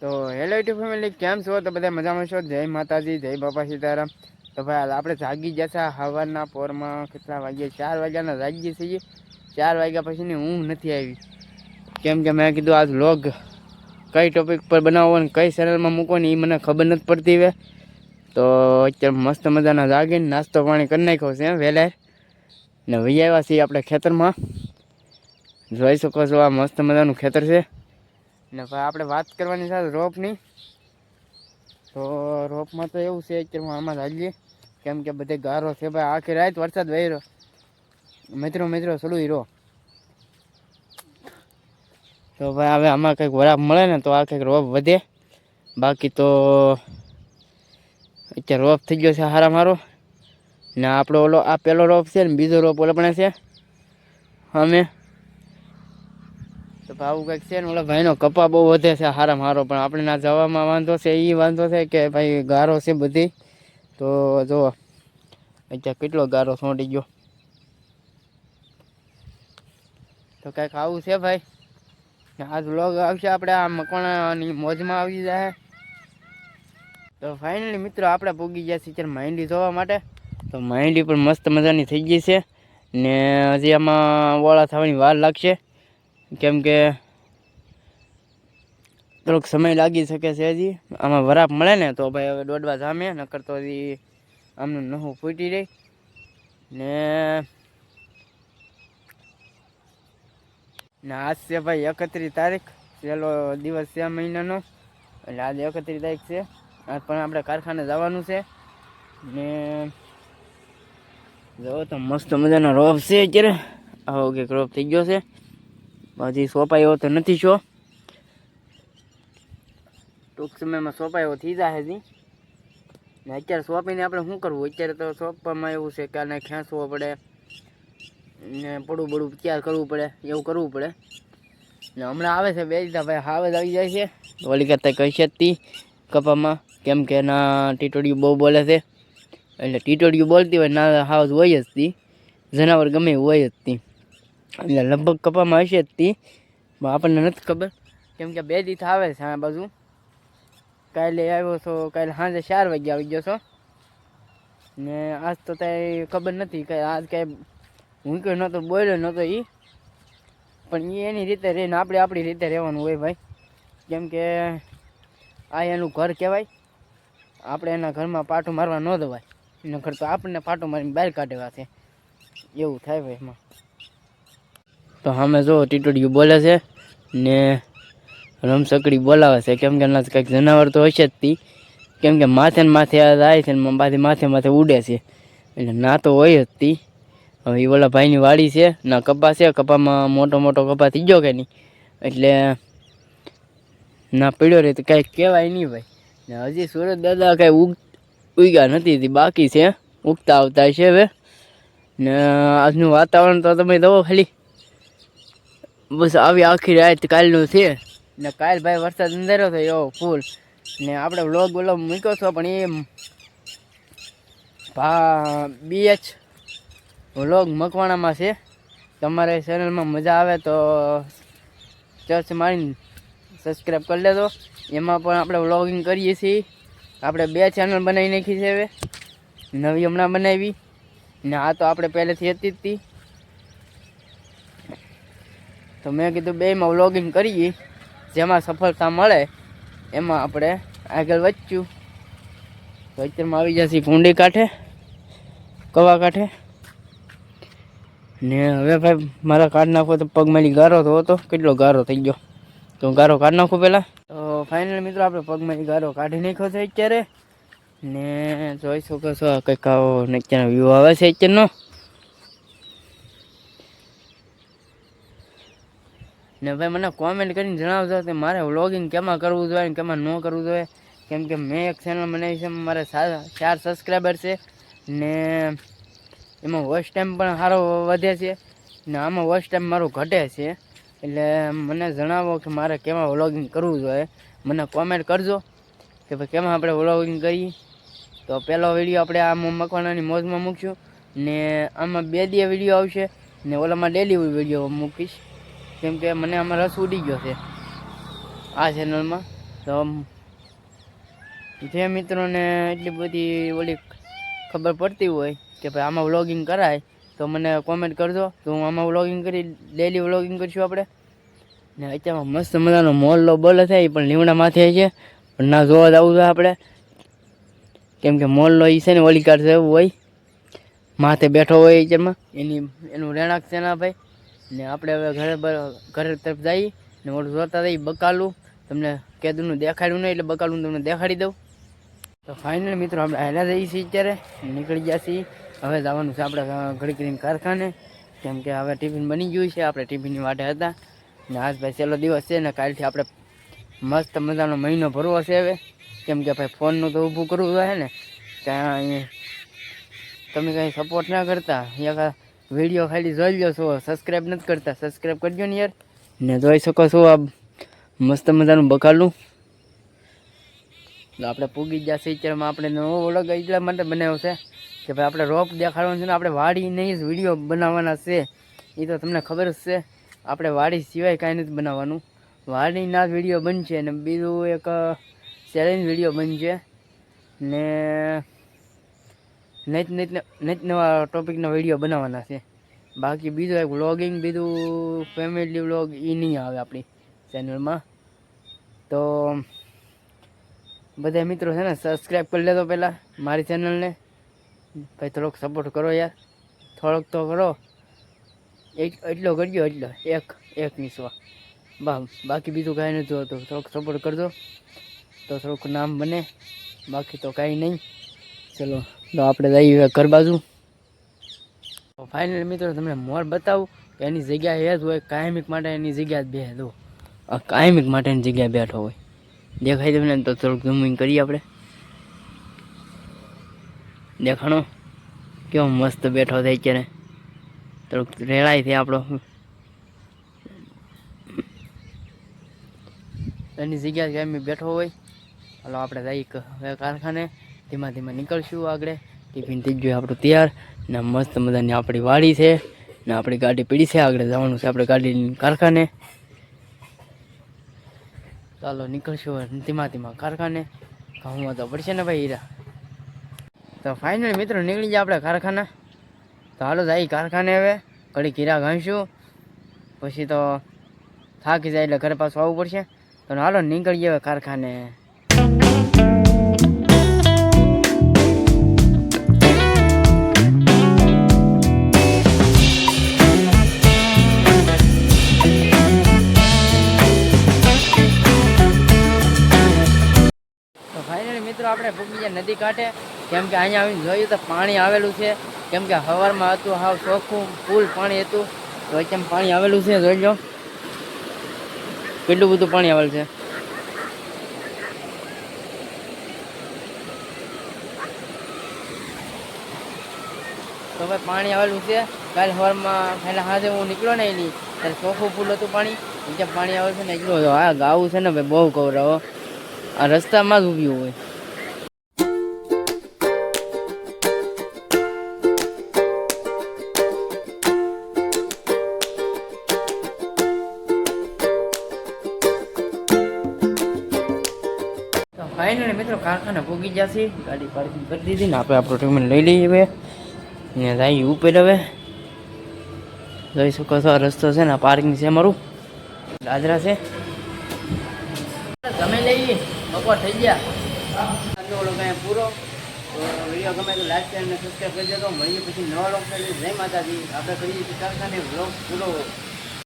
તો hello YouTube family, કેમ છો? તો બધા મજામાં છો? જય માતાજી, જય બાપા સીતારામ. તો ભાઈ આપણે જાગી જતા હવારના પોરમાં. કેટલા વાગ્યા? ચાર વાગ્યાના જાગી છીએ. ચાર વાગ્યા પછીની ઊંઘ નથી આવી. કેમ કે મેં કીધું આજ લોગ કઈ ટોપિક પર બનાવવો ને કઈ ચેનલમાં મૂકવાની એ મને ખબર નથી પડતી હવે. તો અત્યારે મસ્ત મજાના જાગીને નાસ્તો પાણી કરી નાખ્યો છે વહેલા ને વહી આવ્યા છીએ આપણે ખેતરમાં. જોઈ શકો છો આ મસ્ત મજાનું ખેતર છે. ને ભાઈ આપણે વાત કરવાની સાથે રોપની. તો રોપમાં તો એવું છે કે આમાં હાલીએ. કેમ કે બધે ગારો છે ભાઈ. આખી રાત વરસાદ વહી રહ્યો મિત્રો મિત્રો, સડું હીરો. તો ભાઈ, હવે આમાં કંઈક વરાપ મળે ને તો આ કંઈક રોપ વધે. બાકી તો અત્યારે રોપ થઈ ગયો છે હારા મારો. ને આપણો ઓલો, આ પહેલો રોપ છે ને બીજો રોપ ઓલપણે પણ છે. અમે તો ભાવ કંઈક છે ને, ઓલા ભાઈનો કપા બહુ વધે છે હારા મારો પણ આપણે ના જવામાં વાંધો છે એ વાંધો છે કે ભાઈ ગારો છે બધી. તો જો અત્યારે કેટલો ગારો સોંટી ગયો. તો કંઈક આવું છે ભાઈ. આજ વ્લોગ આવશે આપણે, આ મકવાણાની મોજમાં આવી જાય. તો ફાઇનલી મિત્રો, આપણે પૂગી ગયા છીએ અત્યારે માંડવી જોવા માટે. તો માંડવી પણ મસ્ત મજાની થઈ ગઈ છે. ને હજી આમાં ઓળા થવાની વાર લાગશે. કેમ કે થોડોક સમય લાગી શકે છે હજી. આમાં વરાપ મળે ને તો ભાઈ હવે દોડવા જામે, નકર તો હજી આમનું નહું ફૂટી રહી. ને ને આજ છે ભાઈ એકત્રીસ તારીખ, પહેલો દિવસ છે મહિનાનો. એટલે આજે એકત્રીસ તારીખ છે. આજ પણ આપણે કારખાને જવાનું છે. ને જો તો મસ્ત મજાનો રોપ છે અત્યારે. આવો કે રોપ થઈ ગયો છે. હજી સોંપાયો તો નથી છો. ટૂંક સમયમાં સોંપાયો થઈ જાય હજી. ને અત્યારે સોંપીને આપણે શું કરવું? અત્યારે તો સોંપવામાં એવું છે કે આને ખેંચવો પડે, ને પડું પડું તૈયાર કરવું પડે, એવું કરવું પડે. ને હમણાં આવે છે બે દીધા ભાઈ હાવે આવી જાય છે. વળી કરતા કહી છે તી કપામાં. કેમ કે ના ટીટોડિયું બહુ બોલે છે. એટલે ટીટોડિયું બોલતી હોય ના હાવ હોય જ તી. જનાવર ગમે હોય જ તી. એટલે લગભગ કપામાં હશે જ તી. પણ આપણને નથી ખબર. કેમ કે બે દિવસ આવે છે આ બાજુ. કાલે આવ્યો છો, કાલે સાંજે ચાર વાગે આવી ગયો છો. ને આજ તો કાંઈ ખબર નથી કે આજ કાંઈ હું કયો નહોતો બોલ્યો નહોતો એ પણ એ એની રીતે રહીને આપણે આપણી રીતે રહેવાનું હોય ભાઈ. કેમ કે આ એનું ઘર કહેવાય. આપણે એના ઘરમાં પાટું મારવા ન દવાય. એના ઘર તો આપણને પાટું મારીને બહાર કાઢવા છે. એવું થાય ભાઈ એમાં. તો સામે જો ટીટોડિયું બોલે છે ને રમસકડી બોલાવે છે. કેમ કે કંઈક જનાવર તો હશે જ તી. કેમ કે માથે ને માથે જાય છે ને બાથી માથે માથે ઉડે છે. એટલે ના તો હોય જ તી. હવે એ ઓલા ભાઈની વાડી છે, ના કપા છે, કપામાં મોટો મોટો કપા થઈ ગયો કે નહીં? એટલે ના પીડ્યો રહે તો કાંઈ કહેવાય નહીં ભાઈ. ને હજી સુરત દાદા કાંઈ ઉગ, ઉગ્યા નથી બાકી છે. ઉગતા આવતા છે હવે. ને આજનું વાતાવરણ તો તમે દવો ખાલી. બસ આવી આખી રાત કાલનું છે. ને કાલ ભાઈ વરસાદ અંધારો થયો, એવો ફૂલ ને આપણે વ્લોગ બોલો મૂક્યો છો, પણ એ ભા બીએચ વ્લોગ મકવાણામાં છે. તમારે ચેનલમાં મજા આવે તો ચર્ચ મારીને સબસ્ક્રાઈબ કરી લેજો. એમાં પણ આપણે વ્લોગિંગ કરીએ છીએ. આપણે બે ચેનલ બનાવી નાખી છે હવે. નવી હમણાં બનાવી. ને આ તો આપણે પહેલેથી હતી જ હતી તો મેં કીધું બેમાં વ્લોગિંગ કરીએ, જેમાં સફળતા મળે, એમાં આપણે આગળ વધશું. તો અત્યારમાં આવી જશે કુંડી કાંઠે, કવા કાંઠે. ને હવે ભાઈ મારા કાઢ નાખો તો પગમાંથી ગારો તો હતો, કેટલો ગારો થઈ ગયો. તો ગારો કાઢી નાખું પહેલાં. તો ફાઇનલ મિત્રો આપણે પગમાંથી ગારો કાઢી નાખ્યો છે અત્યારે. ને જોઈ શકો છો કંઈક આવો અત્યારનો વ્યૂ આવે છે અત્યારનો. ને ભાઈ મને કોમેન્ટ કરીને જણાવજો કે મારે વ્લોગિંગ કેમાં કરવું જોઈએ ને કેમાં ન કરવું જોઈએ. કેમ કે મેં એક ચેનલ બનાવી છે, મારે ચાર સબસ્ક્રાઈબર છે ને એમાં વોચ ટાઈમ પણ સારો વધે છે ને આમાં વોચ ટાઈમ મારો ઘટે છે. એટલે મને જણાવો કે મારે કેમાં વ્લોગિંગ કરવું જોઈએ. મને કોમેન્ટ કરજો કે ભાઈ કેમાં આપણે વ્લોગિંગ કરીએ. તો પહેલો વીડિયો આપણે આ મકવાણાની મોજમાં મૂકશું ને આમાં બે દી વીડિયો આવશે ને ઓલામાં ડેલી વીડિયો મૂકીશ. કેમ કે મને આમાં રસ ઉડી ગયો છે આ ચેનલમાં તો જે મિત્રોને એટલી બધી ઓલી ખબર પડતી હોય કે ભાઈ આમાં વ્લોગિંગ કરાય, તો મને કોમેન્ટ કરજો. તો હું આમાં વ્લોગિંગ કરી ડેલી વ્લોગિંગ કરીશું આપણે. ને અત્યારમાં મસ્ત મજાનો મોલ્લો બોલે થાય પણ લીમડા માથે છે. પણ ના જોવા જવું છે આપણે. કેમ કે મોલ્લો એ છે ને ઓલી કાર જેવું હોય. માથે બેઠો હોય એમાં એની, એનું રહેણાંક છે ના ભાઈ. ને આપણે હવે ઘરે ઘરે તરફ જઈએ ને ઓલું જોતા જઈએ બકાલું. તમને કેદુનું દેખાડ્યું નહીં એટલે બકાલું તમને દેખાડી દઉં. તો ફાઇનલ મિત્રો આપણે હેલા જઈએ છીએ અત્યારે. નીકળી ગયા છીએ. હવે જવાનું છે આપણે ઘડી કરીને કારખાને. કેમ કે હવે ટિફિન બની ગયું છે. આપણે ટિફિનની માટે હતા. ને આજ ભાઈ છેલ્લો દિવસ છે ને કાલથી આપણે મસ્ત મજાનો મહિનો ભરવો છે હવે. કેમ કે ભાઈ ફોનનું તો ઊભું કરવું હોય ને. ત્યાં તમે કંઈ સપોર્ટ ના કરતા. એક વીડિયો ખાલી જોઈ લો છો. સબસ્ક્રાઈબ નથી કરતા. સબસ્ક્રાઈબ કરજો ને યાર. ને જોઈ શકો છો આ મસ્ત મજાનું બકાલું તો આપણે પૂગી ગયા સિચરમાં આપણે નવો વ્લોગ એટલા માટે બનાવ્યો છે કે ભાઈ આપણે રોપ દેખાડવાનું છે ને આપણે વાડી નહીં જ વીડિયો બનાવવાના છે. એ તો તમને ખબર જ છે. આપણે વાડી સિવાય કાંઈ નથી બનાવવાનું. વાડીના જ વીડિયો બનશે ને બીજું એક ચેલેન્જ વીડિયો બનશે. ને નીત નેત નીત નવા ટોપિકનો વીડિયો બનાવવાના છે. બાકી બીજું એક વ્લોગિંગ બીજું ફેમિલી વ્લોગ એ નહીં આવે આપણી ચેનલમાં તો બધા મિત્રો છે ને સબસ્ક્રાઈબ કરી લેતો પહેલાં મારી ચેનલને ભાઈ થોડોક સપોર્ટ કરો યાર. થોડોક તો કરો. એક, એટલો કરજો, એટલો. એક એક નિસવા બા, બાકી બીજું કાંઈ નથી હોતું. થોડોક સપોર્ટ કરજો. તો થોડુંક નામ બને. બાકી તો કાંઈ નહીં. ચલો. તો આપણે જઈએ ઘર બાજુ. ફાઇનલ મિત્રો તમને મોર બતાવું કે એની જગ્યા એ જ હોય, કાયમિક માટે એની જગ્યા જ બે દો કાયમિક માટેની જગ્યાએ બેઠો હોય. દેખાય તમને તો થોડુંક ઝૂમિંગ કરીએ આપણે. દેખાણો? કેવો મસ્ત બેઠો થાય અત્યારે. થોડુંક રેળાય છે આપણો. એની જગ્યા કાયમી બેઠો હોય. હાલો, આપણે જઈએ કારખાને. ધીમા ધીમા નીકળશું આગળ. ટિફિન થઈ ગયું આપણું તૈયાર. ને મસ્ત મજાની આપણી વાડી છે. ને આપણી ગાડી પીડી છે. આગળ જવાનું છે આપણે ગાડી કારખાને. ચાલો નીકળશું ધીમા ધીમા કારખાને. ઘઉંમાં તો પડશે ને ભાઈ હીરા. તો ફાઇનલ મિત્રો નીકળી જાય આપણે કારખાના. તો હાલો જાય કારખાને હવે. ઘડી હીરા ઘાંશું પછી તો થાકી જાય એટલે ઘરે પાછું આવવું પડશે. તો હાલો નીકળીએ હવે કારખાને. ફાઇનલી આપણે પૂગી નદી કાંઠે, કેમ કે અહીંયા આવીને જોયું તો પાણી આવેલું છે, કેમ કે હવારમાં હતું, હાવ ચોખ્ખું, ફૂલ પાણી હતું, તો કેમ પાણી આવેલું છે, જોઈ લો. કેટલું બધું પાણી આવેલું છે. તો ભાઈ પાણી આવેલું છે, કાલ સવારમાં પહેલાં હાથે હું નીકળ્યો ને એની, ત્યારે ચોખ્ખું ફૂલ હતું પાણી પાણી આવે છે ને, એટલું હતું. આ ગાવું છે ને, ભાઈ બહુ કવરાવો આ રસ્તામાં જ ઊભી હોય. ફાઇનલી મિત્રો કારખાને ગયા છે ગાડી પાર્કિંગ કરી દીધી ને આપણે આપણો ટ્રીટમેન્ટ લઈ લઈએ હવે. ને જાય ઉપર હવે. જોઈ શકો છો રસ્તો છે ને પાર્કિંગ છે અમારું. દાદરા છે. તમે લઈ બપોર થઈ ગયા. ઓલો કાંઈ પૂરો. વીડિયો ગમે તો લાઈક અને સબસ્ક્રાઈબ કરી દેજો. મળીએ પછી નવા લોક જય માતાજી. આપણે કરીએ કારખાને બ્લોગ પૂરો.